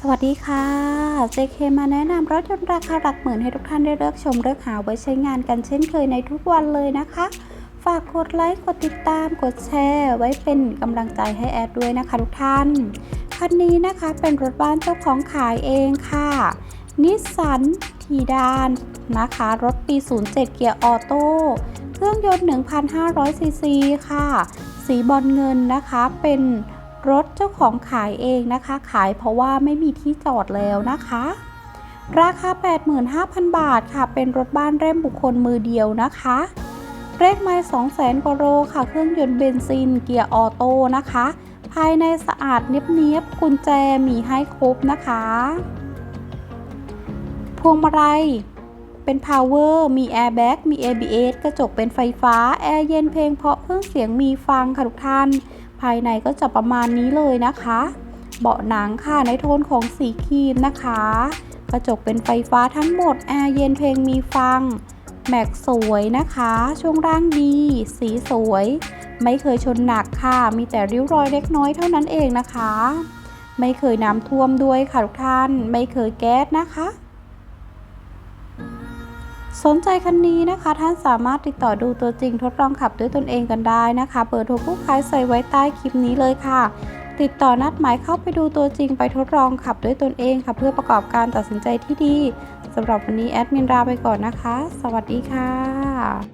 สวัสดีค่ะ JK มาแนะนำรถยนต์ราคาหลักหมื่นให้ทุกท่านได้เลือกชมเลือกหาไว้ใช้งานกันเช่นเคยในทุกวันเลยนะคะ ฝากกดไลค์กดติดตามกดแชร์ไว้เป็นกำลังใจให้แอดด้วยนะคะทุกท่าน คันนี้นะคะเป็นรถบ้านเจ้าของขายเองค่ะนิสสันทีดานนะคะ รถปี 07 เกียร์ออโต้เครื่องยนต์ 1,500ซีซีค่ะ สีบอลเงินนะคะเป็น รถเจ้าของขายเองนะคะ ขายเพราะว่าไม่มีที่จอดแล้วนะคะ ราคา 85,000 บาทค่ะ เป็นรถบ้านเร่มบุคคลมือเดียวนะคะเลขไมล์200,000กว่าโลค่ะ เครื่องยนต์เบนซิน เกียร์ออโต้นะคะ ภายในสะอาดเนียบๆกุญแจมีให้ครบนะคะ พวงมาลัยเป็น power มี airbag มี ABS กระจกเป็นไฟฟ้า แอร์เย็นเพลงเพราะเครื่องเสียงมีฟังค่ะทุกท่าน ภายในก็จะประมาณนี้เลยนะคะ เบาะหนังค่ะในโทนของสีครีมนะคะ กระจกเป็นไฟฟ้าทั้งหมดแอร์เย็นเพลงมีฟัง แม็กสวยนะคะ ช่วงล่างดี สีสวย ไม่เคยชนหนักค่ะ มีแต่ริ้วรอยเล็กน้อยเท่านั้นเองนะคะ ไม่เคยน้ำท่วมด้วยค่ะทุกท่าน ไม่เคยแก๊สนะคะ สนใจคันนี้นะคะ ท่านสามารถติดต่อดูตัวจริงทดลองขับด้วยตนเองกันได้นะคะเบอร์โทรผู้ขายใส่ไว้ใต้คลิปนี้เลยค่ะ ติดต่อนัดหมายเข้าไปดูตัวจริงไปทดลองขับด้วยตนเองค่ะ เพื่อประกอบการตัดสินใจที่ดีสำหรับวันนี้แอดมินลาไปก่อนนะคะ สวัสดีค่ะ